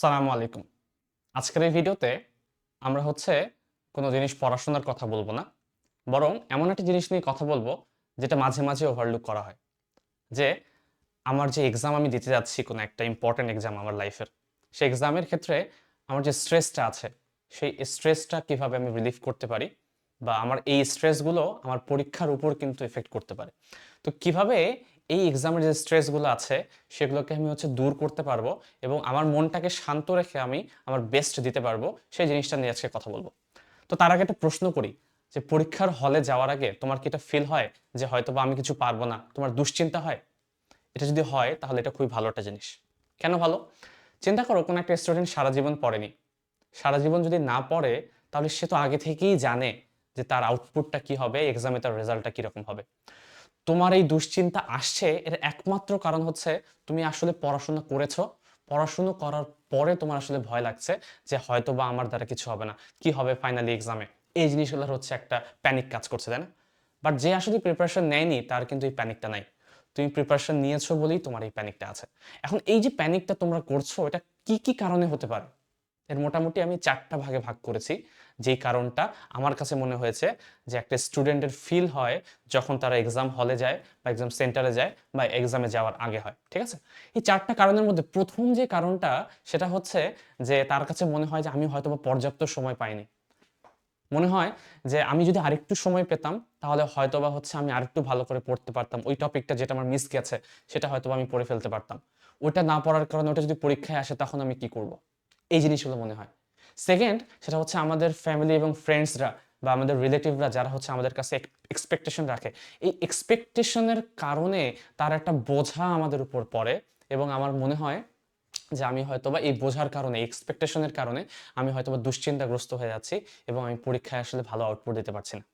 সালামু আলাইকুম। আজকের এই ভিডিওতে আমরা হচ্ছে কোনো জিনিস পড়াশোনার কথা বলব না, বরং এমন একটা জিনিস নিয়ে কথা বলব যেটা মাঝে মাঝে ওভারলুক করা হয়। যে আমার যে এক্সাম আমি দিতে যাচ্ছি কোনো একটা ইম্পর্ট্যান্ট এক্সাম আমার লাইফের সেই এক্সামের ক্ষেত্রে আমার যে স্ট্রেসটা আছে, সেই স্ট্রেসটা কীভাবে আমি রিলিফ করতে পারি বা আমার এই স্ট্রেসগুলো আমার পরীক্ষার উপর কিন্তু এফেক্ট করতে পারে। তো কীভাবে এই এক্সামের যে স্ট্রেসগুলো আছে, সেগুলোকে আমি হচ্ছে দূর করতে পারব এবং আমার মনটাকে শান্ত রেখে আমি আমার বেস্ট দিতে পারব, সেই জিনিসটা নিয়ে আজকে কথা বলব। তো তার আগে একটা প্রশ্ন করি, যে পরীক্ষার হলে যাওয়ার আগে তোমার কি এটা ফিল হয় যে হয়তো বা আমি কিছু পারব না, তোমার দুশ্চিন্তা হয়? এটা যদি হয়, তাহলে এটা খুবই ভালো একটা জিনিস। কেন ভালো? চিন্তা করো, কোনো একটা স্টুডেন্ট সারা জীবন পড়েনি। সারা জীবন যদি না পড়ে, তাহলে সে তো আগে থেকেই জানে যে তার আউটপুটটা কি হবে এক্সামে তার রেজাল্টটা কীরকম হবে। তোমার এই দুশ্চিন্তা আসছে, এর একমাত্র কারণ হচ্ছে তুমি আসলে পড়াশোনা করেছ। পড়াশুনো করার পরে তোমার আসলে ভয় লাগছে যে হয়তো বা আমার দ্বারা কিছু হবে না। কি হবে ফাইনালি এক্সামে এই জিনিসগুলোর হচ্ছে একটা প্যানিক কাজ করছে তাই না বাট যে আসলে প্রিপারেশন নেয়নি, তার কিন্তু এই প্যানিকটা নাই। তুমি প্রিপারেশন নিয়েছো বলেই তোমার এই প্যানিকটা আছে। এখন এই যে প্যানিকটা তোমরা করছ, এটা কি কি কারণে হতে পারে? এর মোটামুটি আমি চারটা ভাগে ভাগ করেছি। যেই কারণটা আমার কাছে মনে হয়েছে যে একটা স্টুডেন্টের ফিল হয় যখন তারা এক্সাম হলে যায় বা এক্সাম সেন্টারে যায় বা এক্সামে যাওয়ার আগে হয়, ঠিক আছে? এই চারটা কারণের মধ্যে প্রথম যে কারণটা সেটা হচ্ছে যে তার কাছে মনে হয় যে আমি হয়তো পর্যাপ্ত সময় পাইনি। মনে হয় যে আমি যদি আরেকটু সময় পেতাম তাহলে হয়তো বা হচ্ছে আমি আরেকটু ভালো করে পড়তে পারতাম। ওই টপিকটা যেটা আমার মিস গেছে সেটা হয়তোবা আমি পড়ে ফেলতে পারতাম। ওটা না পড়ার কারণে ওটা যদি পরীক্ষায় আসে তখন আমি কি করব? এই জিনিসগুলো মনে হয়। সেকেন্ড সেটা হচ্ছে আমাদের ফ্যামিলি এবং ফ্রেন্ডসরা বা আমাদের রিলেটিভরা যারা হচ্ছে আমাদের কাছে এক্সপেকটেশন রাখে। এই এক্সপেকটেশনের কারণে তার একটা বোঝা আমাদের উপর পড়ে এবং আমার মনে হয় যে আমি হয়তো বা এই বোঝার কারণে এক্সপেকটেশনের কারণে আমি হয়তোবা দুশ্চিন্তাগ্রস্ত হয়ে যাচ্ছি এবং আমি পরীক্ষায় আসলে ভালো আউটপুট দিতে পারছি না।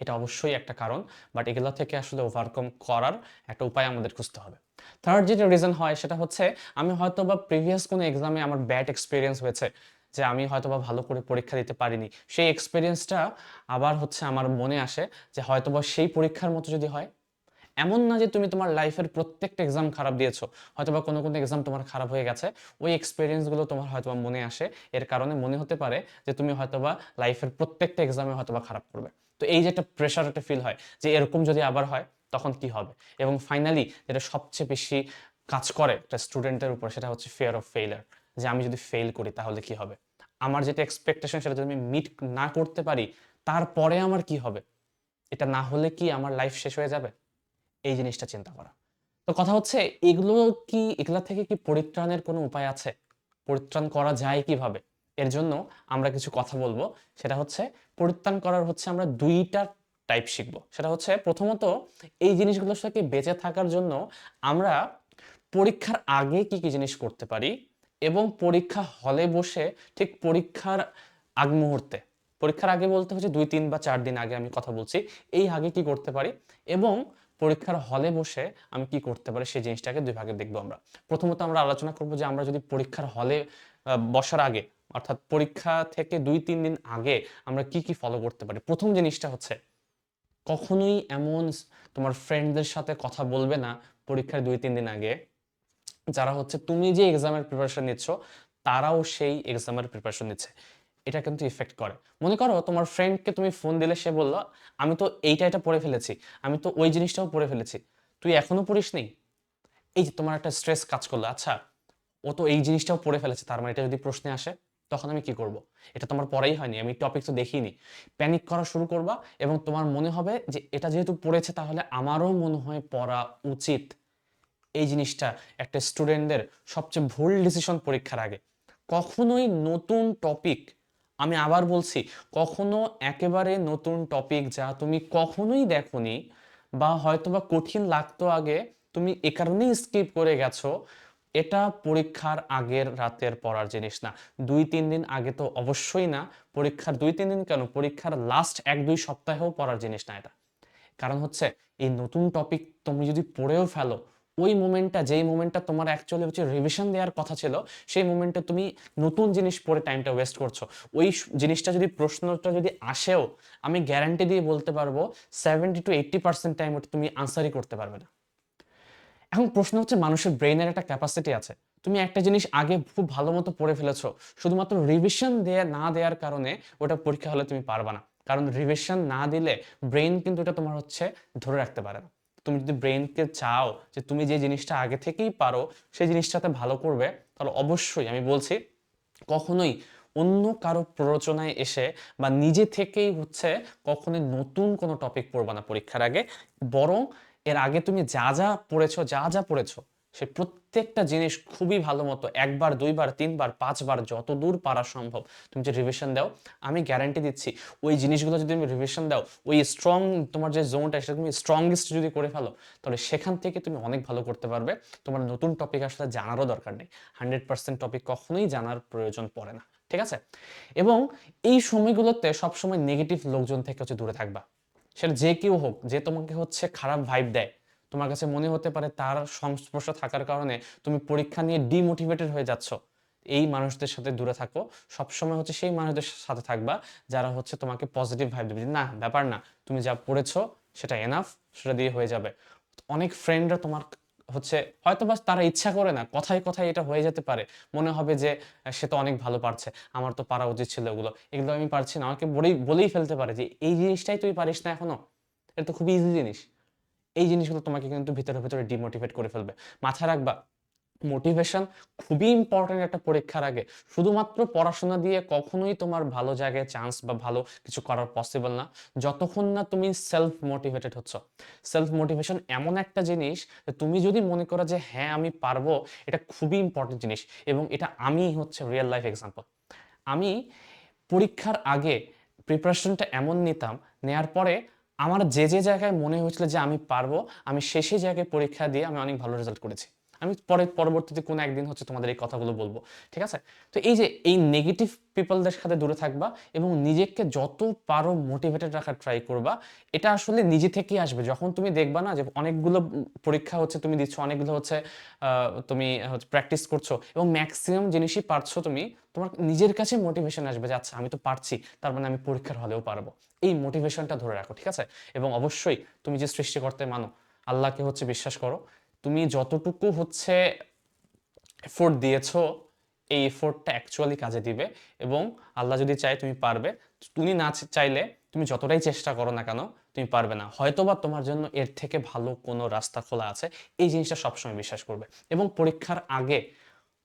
এটা অবশ্যই একটা কারণ বাট এগুলো থেকে আসলে ওভারকম করার একটা উপায় আমাদের খুঁজতে হবে। থার্ড যেটা রিজন হয় সেটা হচ্ছে আমি হয়তো বা প্রিভিয়াস কোনো এক্সামে আমার ব্যাড এক্সপিরিয়েন্স হয়েছে। যে আমি হয়তো বা ভালো করে পরীক্ষা দিতে পারিনি। সেই এক্সপিরিয়েন্সটা আবার হচ্ছে আমার মনে আসে যে হয়তো বা সেই পরীক্ষার মতো যদি হয়, এমন না যে তুমি তোমার লাইফের প্রত্যেকটা এক্সাম খারাপ দিয়েছ হয়তো বা কোনো কোনো এক্সাম তোমার খারাপ হয়ে গেছে, ওই এক্সপিরিয়েন্সগুলো তোমার হয়তো মনে আসে। এর কারণে মনে হতে পারে যে তুমি হয়তো বা লাইফের প্রত্যেকটা এক্সামে হয়তো বা খারাপ করবে। তো এই যে একটা প্রেশার একটা ফিল হয় যে এরকম যদি আবার হয়, তখন কি হবে? এবং ফাইনালি যেটা সবচেয়ে বেশি কাজ করে একটা স্টুডেন্টের উপর সেটা হচ্ছে ফেয়ার অফ ফেইলার যে আমি যদি ফেল করি তাহলে কি হবে? আমার যেটা এক্সপেকটেশন সেটা যদি আমি মিট না করতে পারি, তারপরে আমার কি হবে? এটা না হলে কি আমার লাইফ শেষ হয়ে যাবে? এই জিনিসটা চিন্তা করা। তো কথা হচ্ছে, এগুলো কি, এগুলা থেকে কি পরিত্রাণের কোনো উপায় আছে? পরিত্রাণ করা যায় কীভাবে? এর জন্য আমরা কিছু কথা বলব। সেটা হচ্ছে, পরিত্রাণ করার হচ্ছে আমরা দুইটা টাইপ শিখব। সেটা হচ্ছে, প্রথমত, এই জিনিসগুলোর সাথে বেঁচে থাকার জন্য আমরা পরীক্ষার আগে কি কি জিনিস করতে পারি? এবং পরীক্ষা হলে বসে ঠিক পরীক্ষার আগ মুহূর্তে, পরীক্ষার আগে বলতে হচ্ছে দুই, তিন বা চার দিন আগে আমি কথা বলছি, এই আগে কি করতে পারি? এবং পরীক্ষার হলে বসে আমি কি করতে পারি? সেই জিনিসটাকে দুই ভাগে দেখব আমরা। প্রথমত আমরা আলোচনা করব যে আমরা যদি পরীক্ষার হলে বসার আগে, অর্থাৎ পরীক্ষা থেকে দুই, তিন দিন আগে আমরা কি কি ফলো করতে পারি? প্রথম জিনিসটা হচ্ছে, কখনোই এমন তোমার ফ্রেন্ডদের সাথে কথা বলবে না পরীক্ষার দুই, তিন দিন আগে যারা হচ্ছে তুমি যে এক্সামের প্রিপারেশন নিচ্ছ, তারাও সেই এক্সামের প্রিপারেশন নিচ্ছে। এটা কিন্তু ইফেক্ট করে। মনে করো তোমার ফ্রেন্ডকে তুমি ফোন দিলে, সে বলল, আমি তো এইটা এটা পড়ে ফেলেছি, আমি তো ওই জিনিসটাও পড়ে ফেলেছি, তুই এখনও পড়িস নি? এই যে তোমার একটা স্ট্রেস কাজ করল আচ্ছা ও তো এই জিনিসটাও পড়ে ফেলেছে, তার মানে এটা যদি প্রশ্নে আসে, তখন আমি কি করব? এটা তোমার পড়াই হয়নি, আমি টপিক তো দেখিনি। প্যানিক করা শুরু করবা এবং তোমার মনে হবে যে এটা যেহেতু পড়েছে, তাহলে আমারও মনে হয় পড়া উচিত। এই জিনিসটা একটা স্টুডেন্টদের সবচেয়ে ভুল ডিসিশন পরীক্ষার আগে। কখনোই নতুন টপিক আমি আবার বলছি, কখনো একেবারে নতুন টপিক যা তুমি কখনোই দেখোনি বা হয়তোবা কঠিন লাগতো আগে, তুমি এ কারণেই স্কিপ করে গেছো, এটা পরীক্ষার আগের রাতের পড়ার জিনিস না। দুই, তিন দিন আগে তো অবশ্যই না, পরীক্ষার দুই, তিন দিন কেন? পরীক্ষার লাস্ট এক, দুই সপ্তাহেও পড়ার জিনিস না এটা। কারণ হচ্ছে, এই নতুন টপিক তুমি যদি পড়েও ফেলো ওই মোমেন্টটা, যেই মোমেন্টটা তোমার অ্যাকচুয়ালি হচ্ছে রিভিশন দেওয়ার কথা ছিল, সেই মোমেন্টে তুমি নতুন জিনিস পড়ে টাইমটা ওয়েস্ট করছ। ওই জিনিসটা যদি, প্রশ্নটা যদি আসেও, আমি গ্যারান্টি দিয়ে বলতে পারব seventy to eighty percent time ওটা তুমি আনসারই করতে পারবে না। এখন প্রশ্ন হচ্ছে, মানুষের ব্রেইনের একটা ক্যাপাসিটি আছে। তুমি একটা জিনিস আগে খুব ভালো মতো পড়ে ফেলেছো, শুধুমাত্র রিভিশন দেয়া, না দেওয়ার কারণে ওটা পরীক্ষা হলে তুমি পারবা না। কারণ রিভিশন না দিলে ব্রেন কিন্তু এটা তোমার হচ্ছে ধরে রাখতে পারে না। তুমি যদি ব্রেনকে চাও যে তুমি যে জিনিসটা আগে থেকেই পারো, সেই জিনিসটাতে ভালো করবে, তাহলে অবশ্যই আমি বলছি কখনোই অন্য কারও প্ররোচনায় এসে বা নিজে থেকেই হচ্ছে কখনোই নতুন কোনো টপিক পড়বা না পরীক্ষার আগে। বরং এর আগে তুমি যা যা পড়েছো, যা যা পড়েছো সে প্রত্যেকটা জিনিস খুবই ভালো মতো একবার, দুইবার, তিনবার, পাঁচবার যত দূর পারা সম্ভব। তুমি যে রিভিশন দাও, আমি গ্যারান্টি দিচ্ছি, ওই জিনিসগুলো যদি তুমি রিভিশন দাও, ওই স্ট্রং তোমার যে জোনটা সেটা তুমি স্ট্রংগেস্ট যদি করে ফেলো, তাহলে সেখান থেকে তুমি অনেক ভালো করতে পারবে। তোমার নতুন টপিক আসলে জানারও দরকার নেই। হান্ড্রেড পার্সেন্ট টপিক কখনোই জানার প্রয়োজন পড়ে না। ঠিক আছে? এবং এই সময়গুলোতে সবসময় নেগেটিভ লোকজন থেকে হচ্ছে দূরে থাকবা। সেটা যে কেউ হোক, যে তোমাকে হচ্ছে খারাপ ভাইব দেয় তোমার কাছে মনে হতে পারে তার সংস্পর্শ থাকার কারণে তুমি পরীক্ষা নিয়ে ডিমোটিভেটেড হয়ে যাচ্ছ। এই মানুষদের সাথে দূরে থাকো। সবসময় হচ্ছে সেই মানুষদের সাথে থাকবা যারা হচ্ছে তোমাকে পজিটিভ ভাইব দেবে। না, ব্যাপার না। তুমি যা পড়েছো, সেটা এনাফ সেটা দিয়ে হয়ে যাবে। অনেক ফ্রেন্ডরা তোমার হচ্ছে হয়তো বা তারা ইচ্ছা করে না, কথায় কথায় এটা হয়ে যেতে পারে। মনে হবে যে সে তো অনেক ভালো পারছে। আমার তো পারা উচিত ছিল ওগুলো। এগুলো আমি পারছি না। আমাকে বলেই বলেই ফেলতে পারে যে, এই জিনিসটাই তুই পারিস না এখনও। এটা তো খুবই ইজি জিনিস। এই জিনিসগুলো তোমাকে কিন্তু ভিতরে ভিতরে ডিমোটিভেট করে ফেলবে। মাথায় রাখবা মোটিভেশন খুবই ইম্পর্টেন্ট একটা পরীক্ষার আগে। শুধুমাত্র পড়াশোনা দিয়ে কখনোই তোমার ভালো জায়গায় চান্স বা ভালো কিছু করার পসিবল না। যতক্ষণ না তুমি সেলফ মোটিভেটেড হচ্ছ। সেলফ মোটিভেশন এমন একটা জিনিস তুমি যদি মনে করো যে হ্যাঁ আমি পারব, এটা খুবই ইম্পর্টেন্ট জিনিস এবং এটা আমি হচ্ছে রিয়েল লাইফ এক্সাম্পল আমি পরীক্ষার আগে প্রিপারেশনটা এমন নিতাম, নেয়ার পরে আমার যে যে জায়গায় মনে হয়েছিল যে আমি পারব, আমি সেই সেই জায়গায় পরীক্ষা দিয়ে আমি অনেক ভালো রেজাল্ট করেছি। আমি পরে, পরবর্তীতে কোনো একদিন হচ্ছে তোমাদের এই কথাগুলো বলব, ঠিক আছে? তো এই যে, এই নেগেটিভ পিপলদের সাথে দূরে থাকবা এবং নিজেকে যত পারো মোটিভেটেড রাখার ট্রাই করবা, এটা আসলে নিজে থেকেই আসবে। যখন তুমি দেখবা না যে অনেকগুলো পরীক্ষা হচ্ছে, তুমি দিচ্ছ, অনেকগুলো হচ্ছে তুমি প্র্যাকটিস করছ এবং ম্যাক্সিমাম জিনিসই পারছ তুমি, তোমার নিজের কাছে মোটিভেশন আসবে যে আচ্ছা আমি তো পারছি, তার মানে আমি পরীক্ষার হলেও পারব। এই মোটিভেশনটা ধরে রাখো, ঠিক আছে? এবং অবশ্যই তুমি যে সৃষ্টিকর্তে মানো, আল্লাহকে হচ্ছে বিশ্বাস করো তুমি যতটুকু হচ্ছে এফোর্ট দিয়েছ, এই এফোর্টটা অ্যাকচুয়ালি কাজে দিবে এবং আল্লাহ যদি চায় তুমি পারবে, তুমি না চাইলে তুমি যতটাই চেষ্টা করো না কেন, তুমি পারবে না। হয়তোবা তোমার জন্য এর থেকে ভালো কোনো রাস্তা খোলা আছে, এই জিনিসটা সবসময় বিশ্বাস করবে। এবং পরীক্ষার আগে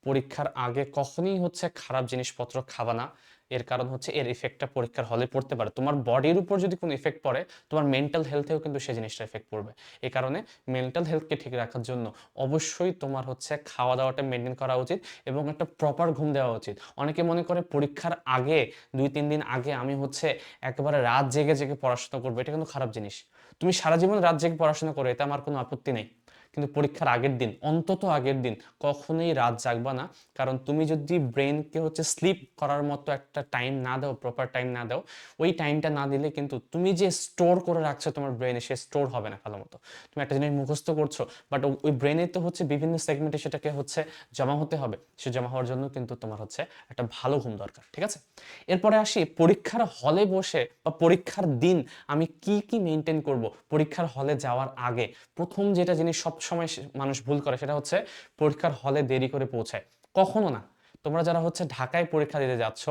পরীক্ষার আগে কখনোই হচ্ছে খারাপ জিনিসপত্র খাবা না। এর কারণ হচ্ছে এর ইফেক্টটা পরীক্ষার হলে পড়তে পারে। তোমার বডির উপর যদি কোনো ইফেক্ট পড়ে, তোমার মেন্টাল হেলথেও কিন্তু সেই জিনিসটা ইফেক্ট পড়বে। এই কারণে মেন্টাল হেলথকে ঠিক রাখার জন্য অবশ্যই তোমার হচ্ছে খাওয়া দাওয়াটা মেনটেন করা উচিত এবং একটা প্রপার ঘুম দেওয়া উচিত। অনেকে মনে করে পরীক্ষার আগে, দুই, তিন দিন আগে আমি হচ্ছে একেবারে রাত জেগে জেগে পড়াশোনা করব, এটা কিন্তু খারাপ জিনিস। তুমি সারা জীবন রাত জেগে পড়াশোনা করো, এতে আমার কোনো আপত্তি নেই। কিন্তু পরীক্ষার আগের দিন, অন্তত আগের দিন কখনোই রাত জাগবা না। কারণ তুমি যদি ব্রেনকে হচ্ছে স্লিপ করার মতো একটা টাইম না দাও প্রপার টাইম না দাও, ওই টাইমটা না দিলে কিন্তু তুমি যে স্টোর করে রাখছো তোমার ব্রেনে সে স্টোর হবে না ভালো মতো। তুমি একটা জিনিস মুখস্থ করছ বাট ওই ব্রেনে তো হচ্ছে বিভিন্ন সেগমেন্টে সেটাকে হচ্ছে জমা হতে হবে। সে জমা হওয়ার জন্য কিন্তু তোমার হচ্ছে একটা ভালো ঘুম দরকার, ঠিক আছে? এরপরে আসি, পরীক্ষার হলে বসে বা পরীক্ষার দিন আমি কি কি মেনটেন করব? পরীক্ষার হলে যাওয়ার আগে প্রথম যেটা জিনিস সব সময় মানুষ ভুল করে, সেটা হচ্ছে পরীক্ষার হলে দেরি করে পৌঁছায়। কখনো না। তোমরা যারা হচ্ছে ঢাকায় পরীক্ষা দিতে যাচ্ছ,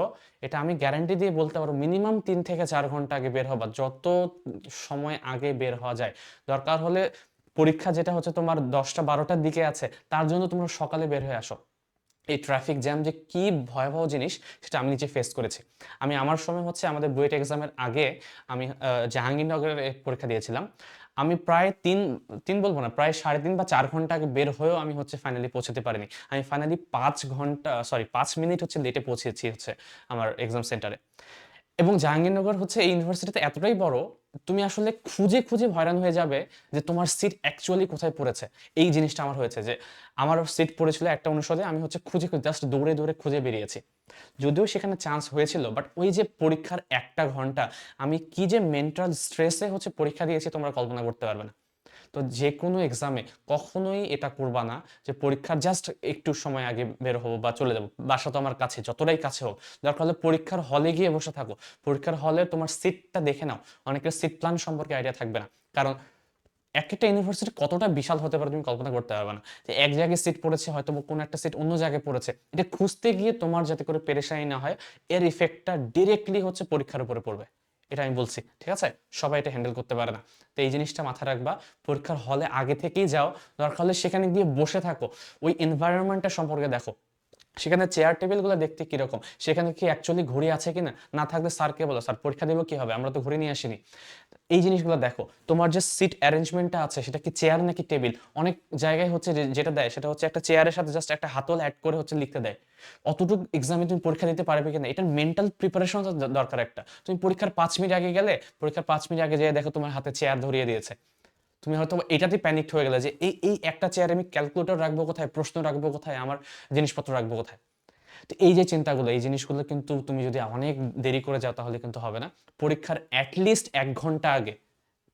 এটা আমি গ্যারান্টি দিয়ে বলতে পারব মিনিমাম তিন থেকে চার ঘণ্টা আগে বের হবা, যত সময় আগে বের হওয়া যায়। দরকার হলে পরীক্ষা যেটা হচ্ছে তোমার দশটা বারোটার দিকে আছে, তার জন্য তোমরা সকালে বের হয়ে আসো। এই ট্রাফিক জ্যাম যে কি ভয়াবহ জিনিস, সেটা আমি নিজে ফেস করেছি। আমি আমার সময় হচ্ছে আমাদের বুয়েট এক্সামের আগে আমি জাহাঙ্গীরনগরের পরীক্ষা দিয়েছিলাম। আমি প্রায় তিন তিন বলব না, প্রায় সাড়ে তিন বা চার ঘণ্টা আগে বের হয়েও আমি হচ্ছে ফাইনালি পৌঁছতে পারিনি। আমি ফাইনালি পাঁচ ঘণ্টা সরি পাঁচ মিনিট হচ্ছে লেটে পৌঁছেছি হচ্ছে আমার এক্সাম সেন্টারে এবং জাহাঙ্গীরনগর হচ্ছে এই ইউনিভার্সিটিতে এতটাই বড় তুমি আসলে খুঁজে খুঁজে হয়রান হয়ে যাবে যে তোমার সিট অ্যাকচুয়ালি কোথায় পড়েছে। এই জিনিসটা আমার হয়েছে যে আমার সিট পড়েছিল একটা অনুষদে, আমি হচ্ছে খুঁজে খুঁজে জাস্ট দৌড়ে দৌড়ে খুঁজে বেরিয়েছি। যদিও সেখানে চান্স হয়েছিল বাট ওই যে পরীক্ষার একটা ঘণ্টা, আমি কি যে মেন্টাল স্ট্রেসে হচ্ছে পরীক্ষা দিয়েছি তোমরা কল্পনা করতে পারবে না। তো যে কোনো এক্সামে কখনোই এটা করবা না যে পরীক্ষার জাস্ট একটু সময় আগে বের হব বা চলে যাব। বাসা তো আমার কাছে, যতটাই কাছে হোক। যার ফলে পরীক্ষার হলে গিয়ে বসে থাকো। পরীক্ষার হলে তোমার সিটটা দেখে নাও। অনেকের সিট প্ল্যান সম্পর্কে আইডিয়া থাকবে না। কারণ এক একটা ইউনিভার্সিটি কতটা বিশাল হতে পারে তুমি কল্পনা করতে পারবে না। যে এক জায়গায় সিট পড়েছে, হয়তো কোনো একটা সিট অন্য জায়গায় পড়েছে। এটা খুঁজতে গিয়ে তোমার যাতে করে পেরেশানি না হয়, এর ইফেক্টটা ডিরেক্টলি হচ্ছে পরীক্ষার উপরে পড়বে। এটা আমি বলছি, ঠিক আছে? সবাই এটা হ্যান্ডেল করতে পারে না। তো এই জিনিসটা মাথায় রাখবা, পরীক্ষার হলে আগে থেকেই যাও। দরকার হলে সেখানে গিয়ে বসে থাকো। ওই এনভায়রনমেন্টটা সম্পর্কে দেখো। সেখানে চেয়ার টেবিলগুলো দেখতে কীরকম? সেখানে কি অ্যাকচুয়ালি ঘড়ি আছে কিনা? না থাকলে স্যারকে বলো? স্যার পরীক্ষা দেবো কি হবে? আমরা তো ঘড়ি নিয়ে আসিনি। এই জিনিসগুলো দেখো, তোমার যে সিট অ্যারেঞ্জমেন্টটা আছে, সেটা কি চেয়ার নাকি টেবিল অনেক জায়গায় হচ্ছে যেটা দেয়, সেটা হচ্ছে একটা চেয়ারের সাথে জাস্ট একটা হাতল অ্যাড করে হচ্ছে লিখতে দেয়। অতটুকু এক্সামে তুমি পরীক্ষা দিতে পারবে কিনা? এটার মেন্টাল প্রিপারেশন দরকার একটা। তুমি পরীক্ষার পাঁচ মিনিট আগে গেলে, পরীক্ষার পাঁচ মিনিট আগে যেয়ে দেখো তোমার হাতে চেয়ার ধরিয়ে দিয়েছে। তুমি হয়তো এটাতে প্যানিক হয়ে গেলে যে এই এই একটা চেয়ারে আমি ক্যালকুলেটর রাখব কোথায়, প্রশ্ন রাখব কোথায়, আমার জিনিসপত্র রাখব কোথায়? তো এই যে চিন্তাগুলো, এই জিনিসগুলো কিন্তু তুমি যদি অনেক দেরি করে যাও তাহলে কিন্তু হবে না। পরীক্ষার অ্যাটলিস্ট এক ঘণ্টা আগে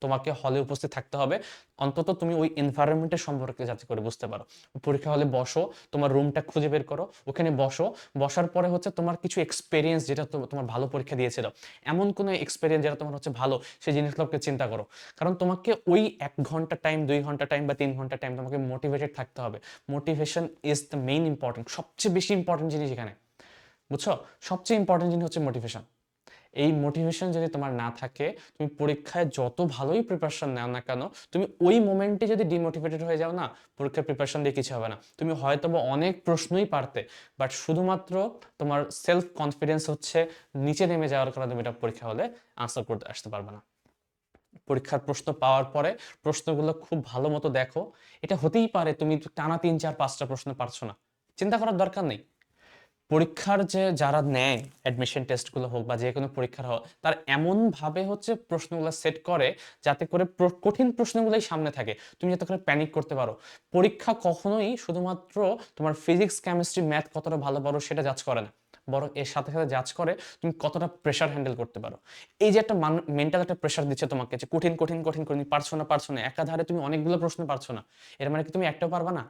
তোমাকে হলে উপস্থিত থাকতে হবে। অন্তত তুমি ওই এনভায়রনমেন্টের সম্পর্কে যাতে করে বুঝতে পারো। পরীক্ষা হলে বসো, তোমার রুমটা খুঁজে বের করো। ওখানে বসো, বসার পরে হচ্ছে তোমার কিছু এক্সপিরিয়েন্স যেটা তোমার ভালো পরীক্ষা দিয়েছিল। এমন কোনো এক্সপিরিয়েন্স যেটা তোমার হচ্ছে ভালো, সেই জিনিসগুলোকে চিন্তা করো। কারণ তোমাকে ওই এক ঘণ্টা টাইম দুই ঘণ্টা টাইম বা তিন ঘণ্টা টাইম তোমাকে মোটিভেটেড থাকতে হবে। Motivation is the main important সবচেয়ে বেশি ইম্পর্টেন্ট জিনিস এখানে। বুঝছ? সবচেয়ে ইম্পর্টেন্ট জিনিস হচ্ছে মোটিভেশন এই মোটিভেশন যদি তোমার না থাকে, তুমি পরীক্ষায় যত ভালোই প্রিপারেশন নাও না কেন, তুমি ওই মোমেন্টে যদি ডিমোটিভেটেড হয়ে যাও না, পরীক্ষার প্রিপারেশন দিয়ে কিছু হবে না। তুমি হয়তো অনেক প্রশ্নই পারতে বাট শুধুমাত্র তোমার সেলফ কনফিডেন্স হচ্ছে নিচে নেমে যাওয়ার কারণে তুমি এটা পরীক্ষা হলে আনসার করতে আসতে পারবে না। পরীক্ষার প্রশ্ন পাওয়ার পরে প্রশ্নগুলো খুব ভালো মতো দেখো। এটা হতেই পারে তুমি টানা তিন, চার, পাঁচটা প্রশ্ন পারছ না। চিন্তা করার দরকার নেই। পরীক্ষার যে যারা নেয় অ্যাডমিশন টেস্টগুলো হোক বা যে কোনো পরীক্ষার হোক তার এমনভাবে হচ্ছে প্রশ্নগুলো সেট করে যাতে করে কঠিন প্রশ্নগুলোই সামনে থাকে। তুমি যাতে করে প্যানিক করতে পারো। পরীক্ষা কখনোই শুধুমাত্র তোমার ফিজিক্স কেমিস্ট্রি ম্যাথ কতটা ভালো পারো সেটা জাজ করে না। বরং এর সাথে সাথে জাজ করে তুমি কতটা প্রেশার হ্যান্ডেল করতে পারো। এই যে একটা মেন্টাল একটা প্রেশার দিচ্ছে তোমাকে যে কঠিন কঠিন কঠিন কঠিন, পারছ না পারছ না, একাধারে তুমি অনেকগুলো প্রশ্ন পারছ না। এর মানে কি তুমি একটাও পারবা না?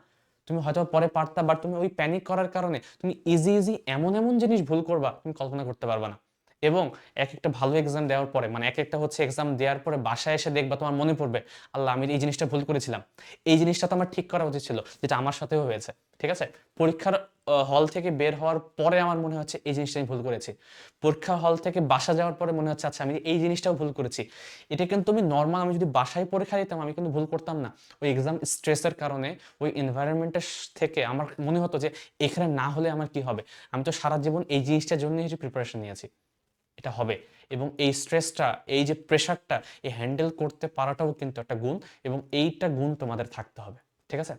তুমি হয়তো পরে পারতা বাট তুমি ওই প্যানিক করার কারণে তুমি ইজি ইজি এমন এমন জিনিস ভুল করবা, তুমি কল্পনা করতে পারবা না। এবং এক একটা ভালো এক্সাম দেওয়ার পরে মানে এক একটা হচ্ছে এক্সাম দেওয়ার পরে বাসায় এসে দেখবা তোমার মনে পড়বে, আল্লাহ আমি এই জিনিসটা ভুল করেছিলাম। এই জিনিসটা তো আমার ঠিক করা উচিত ছিল, যেটা আমার সাথেও হয়েছে, ঠিক আছে? পরীক্ষার হল থেকে বের হওয়ার পরে আমার মনে হচ্ছে এই জিনিসটা আমি ভুল করেছি। পরীক্ষা হল থেকে বাসা যাওয়ার পরে মনে হচ্ছে আচ্ছা আমি এই জিনিসটাও ভুল করেছি। এটা কিন্তু আমি নর্মাল আমি যদি বাসায় পরীক্ষা দিতাম আমি কিন্তু ভুল করতাম না। ওই এক্সাম স্ট্রেসের কারণে, ওই এনভায়রনমেন্টের থেকে আমার মনে হতো যে, এখানে না হলে আমার কি হবে? আমি তো সারা জীবন এই জিনিসটার জন্যই প্রিপারেশন নিয়েছি। এটা হবে। এবং এই স্ট্রেসটা এই যে প্রেশারটা এই হ্যান্ডেল করতে পারাটাও কিন্তু একটা গুণ এবং এইটা গুণ তোমাদের থাকতে হবে, ঠিক আছে?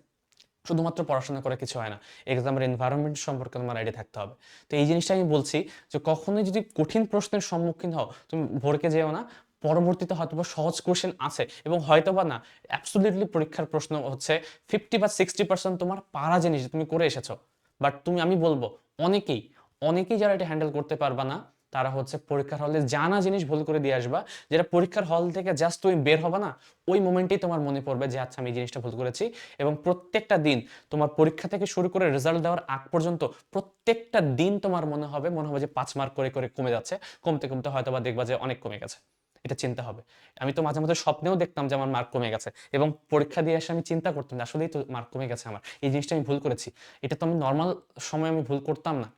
শুধুমাত্র পড়াশোনা করে কিছু হয় না এক্সামের এনভায়রনমেন্ট সম্পর্কে তোমার আইডিয়া থাকতে হবে। তো এই জিনিসটা আমি বলছি যে কখনোই যদি কঠিন প্রশ্নের সম্মুখীন হও, তুমি ভোরকে যেও না, পরবর্তীতে হয়তো বা সহজ কোশ্চেন আছে এবং হয়তো বা না অ্যাবসোলিউটলি পরীক্ষার প্রশ্ন হচ্ছে ফিফটি বা সিক্সটি পার্সেন্ট তোমার পারা জিনিস তুমি করে এসেছ। বাট তুমি, আমি বলব, অনেকেই অনেকেই যারা এটা হ্যান্ডেল করতে পারবা না তারা হচ্ছে পরীক্ষার হলে জানা জিনিস ভুল করে দিয়ে আসবা, যেটা পরীক্ষার হল থেকে জাস্ট তুমি বের হবে না, ওই মোমেন্টেই তোমার মনে পড়বে যে আচ্ছা আমি এই জিনিসটা ভুল করেছি। এবং প্রত্যেকটা দিন তোমার পরীক্ষা থেকে শুরু করে রেজাল্ট দেওয়ার আগ পর্যন্ত প্রত্যেকটা দিন তোমার মনে হবে মনে হবে যে, পাঁচ মার্ক করে করে কমে যাচ্ছে। কমতে কমতে হয়তো বা দেখবা যে, অনেক কমে গেছে। এটা চিন্তা হবে। আমি তো মাঝে মাঝে স্বপ্নেও দেখতাম যে, আমার মার্ক কমে গেছে। এবং পরীক্ষা দিয়ে এসে আমি চিন্তা করতাম আসলেই তো মার্ক কমে গেছে আমার। এই জিনিসটা আমি ভুল করেছি। এটা তো আমি নর্মাল সময় আমি ভুল করতাম না।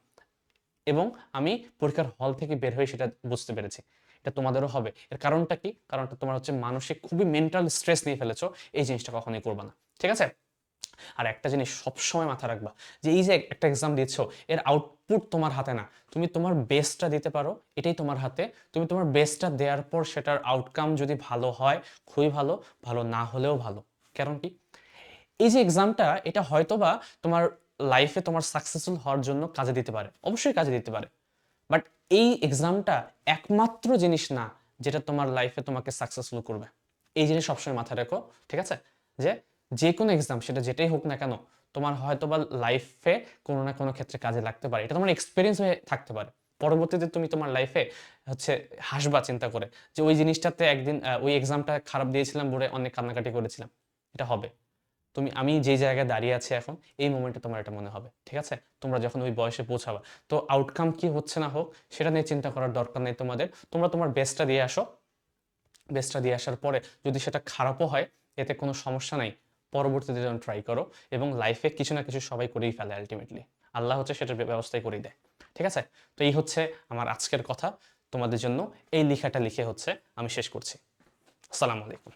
এবং আমি পরীক্ষার হল থেকে বের হয়ে সেটা বুঝতে পেরেছি। এটা তোমাদেরও হবে। এর কারণটা কি? কারণটা তোমার হচ্ছে মানসিক খুবই মেন্টাল স্ট্রেস নিয়ে ফেলেছো, এই জিনিসটা কখনোই করবে না। ঠিক আছে? আর একটা জিনিস সবসময় মাথায় রাখবা যে এই যে একটা এক্সাম দিচ্ছ, এর আউটপুট তোমার হাতে না। তুমি তোমার বেস্টটা দিতে পারো, এটাই তোমার হাতে। তুমি তোমার বেস্টটা দেওয়ার পর সেটার আউটকাম যদি ভালো হয়, খুবই ভালো ভালো না হলেও ভালো। কারণ কি? এই যে এক্সামটা এটা হয়তো বা তোমার লাইফে তোমার সাকসেসফুল হওয়ার জন্য কাজে দিতে পারে। অবশ্যই কাজে দিতে পারে। বাট এই এক্সামটা একমাত্র জিনিস না যেটা তোমার লাইফে তোমাকে সাকসেসফুল করবে। এই জিনিস সবসময় মাথায় রেখো, ঠিক আছে? যে যে কোনো এক্সাম সেটা যেটাই হোক না কেন, তোমার হয়তো বা লাইফে কোনো না কোনো ক্ষেত্রে কাজে লাগতে পারে। এটা তোমার এক্সপিরিয়েন্স হয়ে থাকতে পারে। পরবর্তীতে তুমি তোমার লাইফে হচ্ছে হাসবা, চিন্তা করে যে ওই জিনিসটাতে একদিন ওই এক্সামটা খারাপ দিয়েছিলাম বলে অনেক কান্নাকাটি করেছিলাম। এটা হবে। তুমি, আমি যে জায়গায় দাঁড়িয়ে আছি এখন, এই মোমেন্টে তোমার এটা মনে হবে, ঠিক আছে? তোমরা যখন ওই বয়সে পৌঁছাবা, তো আউটকাম কি হচ্ছে না হোক, সেটা নিয়ে চিন্তা করার দরকার নেই তোমাদের। তোমরা তোমার বেস্টটা দিয়ে আসো। বেস্টটা দিয়ে আসার পরে যদি সেটা খারাপও হয়, এতে কোনো সমস্যা নাই। পরবর্তীতে যেন ট্রাই করো এবং লাইফে কিছু না কিছু সবাই করেই ফেলে আলটিমেটলি আল্লাহ হচ্ছে সেটার ব্যবস্থাই করেই দেয়, ঠিক আছে? তো এই হচ্ছে আমার আজকের কথা। তোমাদের জন্য এই লেখাটা লিখে হচ্ছে, আমি শেষ করছি। আসসালামু আলাইকুম।